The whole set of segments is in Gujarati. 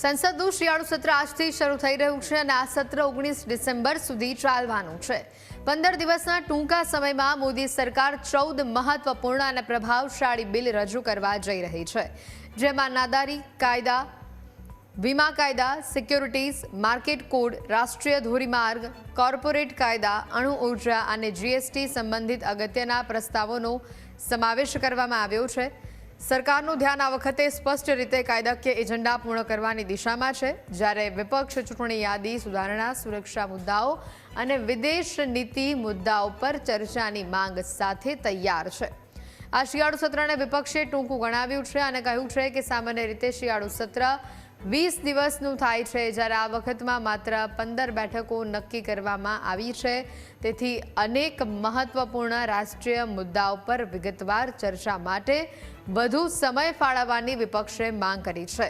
સંસદનું શિયાળુ સત્ર આજથી શરૂ થઈ રહ્યું છે અને આ સત્ર ઓગણીસ ડિસેમ્બર સુધી ચાલવાનું છે. પંદર દિવસના ટૂંકા સમયમાં મોદી સરકાર ચૌદ મહત્વપૂર્ણ અને પ્રભાવશાળી બિલ રજૂ કરવા જઈ રહી છે. જેમાં નાદારી, કાયદા, વીમા કાયદા, સિક્યોરિટીઝ, માર્કેટ કોડ, રાષ્ટ્રીય ધોરીમાર્ગ, કોર્પોરેટ કાયદા, અણુ ઊર્જા અને જીએસટી સંબંધિત અગત્યના પ્રસ્તાવોનો સમાવેશ કરવામાં આવ્યો છે. સરકારનું ધ્યાન આ વખતે સ્પષ્ટ રીતે કાયદાકીય એજન્ડા પૂર્ણ કરવાની દિશામાં છે. જ્યારે વિપક્ષ ચૂંટણી યાદી સુધારણા, સુરક્ષા મુદ્દાઓ અને વિદેશ નીતિ મુદ્દાઓ પર ચર્ચાની માંગ સાથે તૈયાર છે. આ શિયાળુ સત્રને વિપક્ષે ટૂંકું ગણાવ્યું છે અને કહ્યું છે કે સામાન્ય રીતે શિયાળુ સત્ર વીસ દિવસનું થાય છે, જ્યારે આ વખતમાં માત્ર પંદર બેઠકો નક્કી કરવામાં આવી છે. તેથી અનેક મહત્વપૂર્ણ રાષ્ટ્રીય મુદ્દાઓ પર વિગતવાર ચર્ચા માટે વધુ સમય ફાળવવાની વિપક્ષે માંગ કરી છે.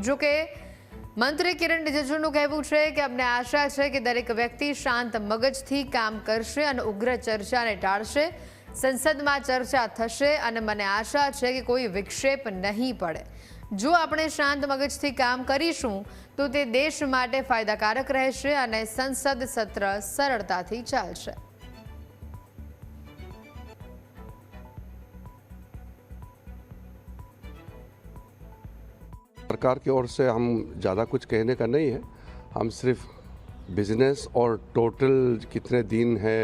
જોકે મંત્રી કિરણ રિજિજુનું કહેવું છે કે અમને આશા છે કે દરેક વ્યક્તિ શાંત મગજથી કામ કરશે અને ઉગ્ર ચર્ચાને ટાળશે. સંસદમાં ચર્ચા થશે અને મને આશા છે કે કોઈ વિક્ષેપ નહીં પડે. જો આપણે શાંત મગજથી કામ કરીશું તો તે દેશ માટે ફાયદાકારક રહેશે અને સંસદ સત્ર સરળતાથી ચાલશે सरकार की ओर से हम ज़्यादा कुछ कहने का नहीं है हम सिर्फ बिजनेस और टोटल कितने दिन है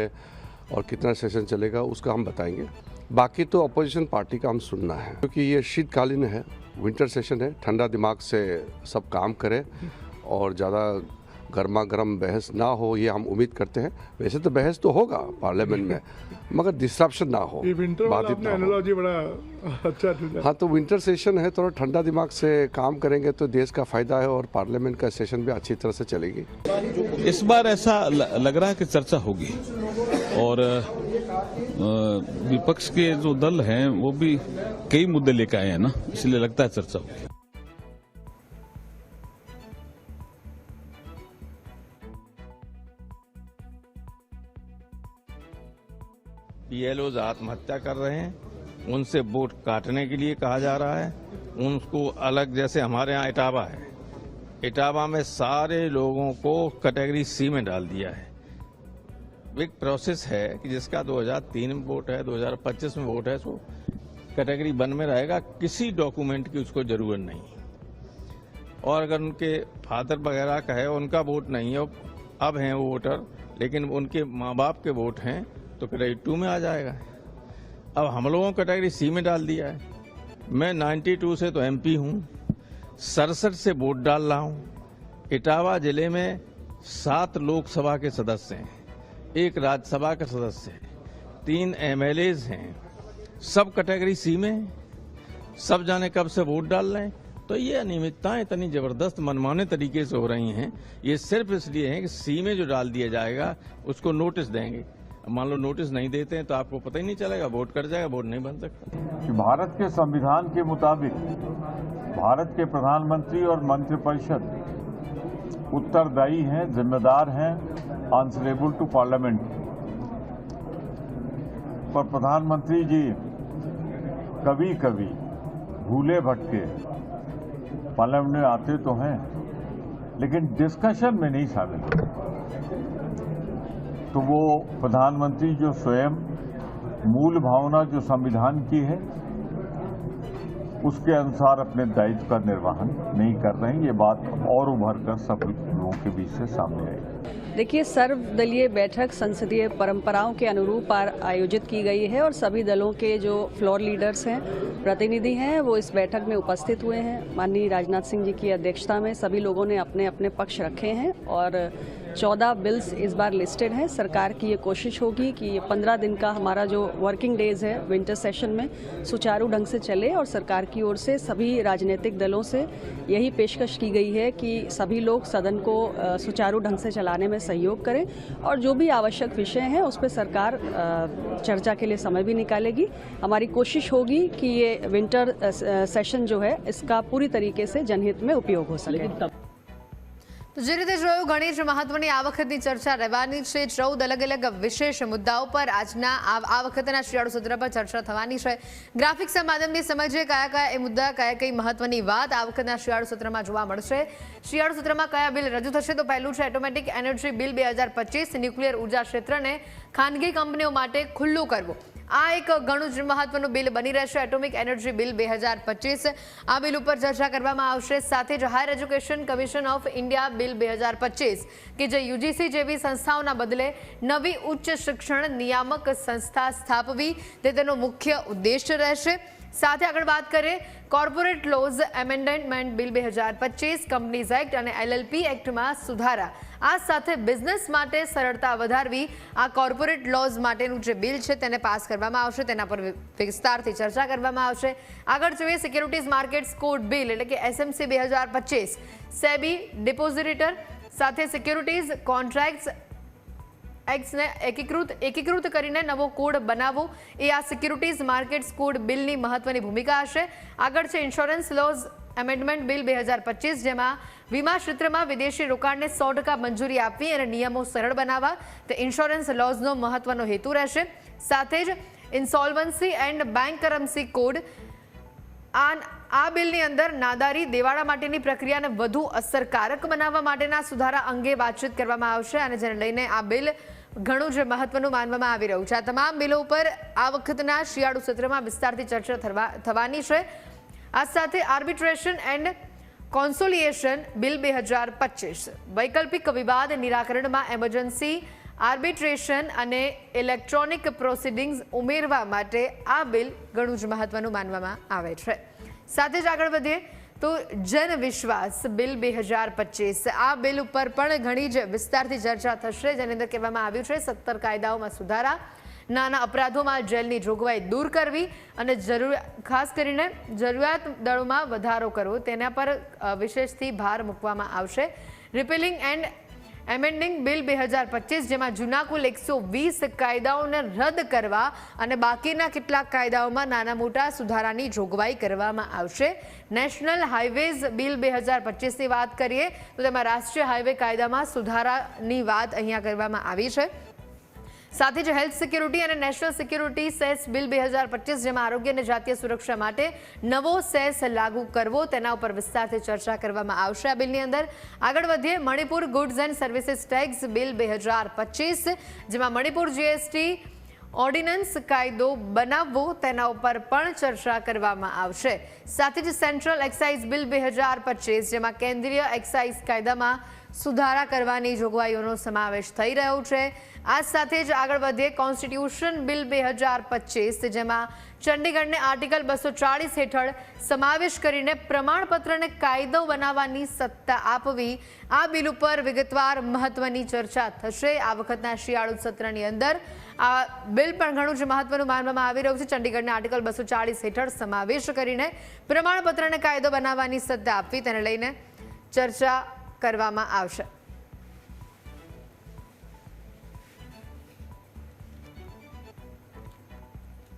और कितना सेशन चलेगा उसका हम बताएंगे बाकी तो अपोजिशन पार्टी का हम सुनना है क्योंकि ये शीतकालीन है विंटर सेशन है ठंडा दिमाग से सब काम करें और ज़्यादा गर्मा गर्म बहस ना हो ये हम उम्मीद करते हैं। वैसे तो बहस तो होगा पार्लियामेंट में मगर डिस्ट्रप्शन ना हो बाधित ना हो। बड़ा अच्छा हाँ तो विंटर सेशन है थोड़ा ठंडा दिमाग से काम करेंगे तो देश का फ़ायदा है और पार्लियामेंट का सेशन भी अच्छी तरह से चलेगी। इस बार ऐसा लग रहा है कि चर्चा होगी और विपक्ष के जो दल हैं वो भी कई मुद्दे लेकर आए हैं ना इसलिए लगता है चर्चा होगी। पीएलओ आत्महत्या कर रहे हैं। उनसे वोट काटने के लिए कहा जा रहा है। उनको अलग जैसे हमारे यहाँ इटावा है। इटावा में सारे लोगों को कैटेगरी सी में डाल दिया है। एक प्रोसेस है कि जिसका 2003 में वोट है 2025 में वोट है, सो कैटेगरी वन में रहेगा। किसी डॉक्यूमेंट की उसको ज़रूरत नहीं। और अगर उनके फादर वगैरह का है, उनका वोट नहीं है, अब हैं वो वोटर लेकिन उनके माँ बाप के वोट हैं। तो कैटेगरी टू में आ जाएगा। अब हम लोगों को कैटेगरी सी में डाल दिया है। मैं 92 से तो एमपी हूँ। सड़सठ से वोट डाल रहा हूँ। इटावा ज़िले में सात लोकसभा के सदस्य हैं। एक राज्यसभा का सदस्य है। तीन एमएलए हैं। सब कैटेगरी सी में। सब जाने कब से वोट डाल रहे हैं। तो ये अनियमितताएँ इतनी ज़बरदस्त मनमाने तरीके से हो रही हैं। ये सिर्फ़ इसलिए है कि सी में जो डाल दिया जाएगा, उसको नोटिस देंगे। मान लो नोटिस नहीं देते हैं तो आपको पता ही नहीं चलेगा वोट कर जाएगा वोट नहीं बन सकता। भारत के संविधान के मुताबिक भारत के प्रधानमंत्री और मंत्रिपरिषद उत्तरदायी हैं, जिम्मेदार हैं आंसरेबल टू पार्लियामेंट पर प्रधानमंत्री जी कभी कभी भूले भटके पार्लियामेंट में आते तो हैं, लेकिन डिस्कशन में नहीं शामिल। होते तो वो प्रधानमंत्री जो स्वयं मूल भावना जो संविधान की है, उसके अनुसार अपने दायित्व का निर्वहन नहीं कर रहे हैं। ये बात और उभर कर सब लोगों के बीच से सामने आई। देखिए, सर्वदलीय बैठक संसदीय परंपराओं के अनुरूप आयोजित की गई है और सभी दलों के जो फ्लोर लीडर्स हैं, प्रतिनिधि हैं, वो इस बैठक में उपस्थित हुए हैं। माननीय राजनाथ सिंह जी की अध्यक्षता में सभी लोगों ने अपने अपने पक्ष रखे हैं और चौदह बिल्स इस बार लिस्टेड हैं। सरकार की ये कोशिश होगी कि ये पंद्रह दिन का हमारा जो वर्किंग डेज़ है विंटर सेशन में, सुचारू ढंग से चले और सरकार की ओर से सभी राजनीतिक दलों से यही पेशकश की गई है कि सभी लोग सदन को सुचारू ढंग से चलाने में सहयोग करें और जो भी आवश्यक विषय हैं, उस पर सरकार चर्चा के लिए समय भी निकालेगी। हमारी कोशिश होगी कि ये विंटर सेशन जो है, इसका पूरी तरीके से जनहित में उपयोग हो सके। જે રીતે જોયું ઘણી જ મહત્વની આ વખતની ચર્ચા રહેવાની છે. ચૌદ અલગ અલગ વિશેષ મુદ્દાઓ પર આજના આ વખતના શિયાળુ સત્ર પર ચર્ચા થવાની છે. ગ્રાફિક્સ માધ્યમથી સમજે કયા કયા એ મુદ્દા, કયા કઈ મહત્વની વાત આ વખતના શિયાળુ સત્રમાં જોવા મળશે. શિયાળુ સત્રમાં કયા બિલ રજૂ થશે તો પહેલું છે ઓટોમેટિક એનર્જી બિલ બે ન્યુક્લિયર ઊર્જા ક્ષેત્રને ખાનગી કંપનીઓ માટે ખુલ્લું કરવું. આ એક ઘણું જ મહત્વનું બિલ બની રહેશે. એટોમિક એનર્જી બિલ બે આ બિલ ઉપર ચર્ચા કરવામાં આવશે. સાથે જ higher education commission of India bill બે કે જે યુજીસી જેવી સંસ્થાઓના બદલે નવી ઉચ્ચ શિક્ષણ નિયામક સંસ્થા સ્થાપવી તે તેનો મુખ્ય ઉદ્દેશ રહેશે. સાથે આગળ વાત કરીએ કોર્પોરેટ લોઝ એમેન્ડમેન્ટ બિલ બે હજાર પચીસ કંપનીઝ એક્ટ અને એલએલપી એક્ટમાં સુધારા. આ સાથે બિઝનેસ માટે સરળતા વધારવી, આ કોર્પોરેટ લોઝ માટેનું જે બિલ છે તેને પાસ કરવામાં આવશે, તેના પર વિસ્તારથી ચર્ચા કરવામાં આવશે. આગળ જોઈએ સિક્યુરિટીઝ માર્કેટ્સ કોડ બિલ એટલે કે એસએમસી બે હજાર પચીસ. સેબી ડિપોઝિટર સાથે સિક્યુરિટીઝ કોન્ટ્રાક્ટ્સ એક્ટ્સને એકીકૃત એકીકૃત કરીને નવો કોડ બનાવવો એ આ સિક્યુરિટીઝ માર્કેટ્સ કોડ બિલની મહત્વની ભૂમિકા હશે. આગળ છે ઇન્સ્યોરન્સ લોઝ એમેન્ડમેન્ટ બિલ બે હજાર પચીસ, જેમાં વીમા ક્ષેત્રમાં વિદેશી રોકાણને સો ટકા મંજૂરી આપવી અને નિયમો સરળ બનાવવા. તે ઇન્સ્યોરન્સ લોઝનો મહત્વનો હેતુ રહેશે. સાથે જ insolvency and bank currency code. આ આ બિલની અંદર નાદારી દેવાળા માટેની પ્રક્રિયાને વધુ અસરકારક બનાવવા માટેના સુધારા અંગે વાતચીત કરવામાં આવશે અને જેને લઈને આ બિલ ઘણું જ મહત્વનું માનવામાં આવી રહ્યું છે. આ તમામ બિલો ઉપર આ વખતના શિયાળુ સત્રમાં વિસ્તારથી ચર્ચા થવા- થવાની છે. આ સાથે આર્બિટ્રેશન એન્ડ કોન્સોલિએશન બિલ બે હજાર પચીસ. વૈકલ્પિક વિવાદ નિરાકરણમાં એમરજન્સી આર્બિટ્રેશન અને ઇલેક્ટ્રોનિક પ્રોસિડિંગ્સ ઉમેરવા માટે આ બિલ ઘણું જ મહત્વનું માનવામાં આવે છે. સાથે જ આગળ વધીએ તો જન વિશ્વાસ બિલ બે હજાર પચીસ. આ બિલ ઉપર પણ ઘણી જ વિસ્તારથી ચર્ચા થશે, જેની અંદર કહેવામાં આવ્યું છે, સત્તર કાયદાઓમાં સુધારા, નાના અપરાધોમાં જેલની જોગવાઈ દૂર કરવી અને જરૂર, ખાસ કરીને જરૂરિયાત દળોમાં વધારો કરવો, તેના પર વિશેષથી ભાર મૂકવામાં આવશે. રિપેલિંગ એન્ડ એમેન્ડિંગ બિલ બે હજાર પચીસ, જેમાં જૂના કુલ એકસો વીસ કાયદાઓને રદ કરવા અને બાકીના કેટલાક કાયદાઓમાં નાના મોટા સુધારાની જોગવાઈ કરવામાં આવશે. નેશનલ હાઈવેઝ બિલ બે હજાર પચીસની વાત કરીએ, તો તેમાં રાષ્ટ્રીય હાઈવે કાયદામાં સુધારાની વાત અહીંયા કરવામાં આવી છે. સાથે જ હેલ્થ સિક્યુરિટી અને નેશનલ સિક્યુરિટી સેસ બિલ બે હજાર પચીસ, જેમાં આરોગ્ય અને જાતીય સુરક્ષા માટે નવો સેસ લાગુ કરવો તેના ઉપર વિસ્તારથી ચર્ચા કરવામાં આવશે. આ બિલની અંદર આગળ વધીએ, Manipur goods and services tax bill બે હજાર પચીસ, જેમાં મણિપુર જીએસટી ઓર્ડિનન્સ કાયદો બનાવવો તેના ઉપર પણ ચર્ચા કરવામાં આવશે. સાથે જ સેન્ટ્રલ એક્સાઇઝ બિલ બે હજાર પચીસ, જેમાં કેન્દ્રીય એક્સાઇઝ કાયદામાં સુધારા કરવાની જોગવાઈઓનો સમાવેશ થઈ રહ્યો છે. આ સાથે જ આગળ વધીએ. કોન્સ્ટિટ્યુશન બિલ બે હજાર પચીસ, જેમાં ચંડીગઢને આર્ટિકલ બસો ચાળીસ હેઠળ સમાવેશ કરીને પ્રમાણપત્રને કાયદો બનાવવાની સત્તા આપવી. આ બિલ ઉપર વિગતવાર મહત્વની ચર્ચા થશે. આ વખતના શિયાળુ સત્રની અંદર આ બિલ પણ ઘણું જ મહત્વનું માનવામાં આવી રહ્યું છે. ચંડીગઢને આર્ટિકલ બસો ચાળીસ હેઠળ સમાવેશ કરીને પ્રમાણપત્રને કાયદો બનાવવાની સત્તા આપવી. તેને લઈને ચર્ચા કરવામાં આવશે.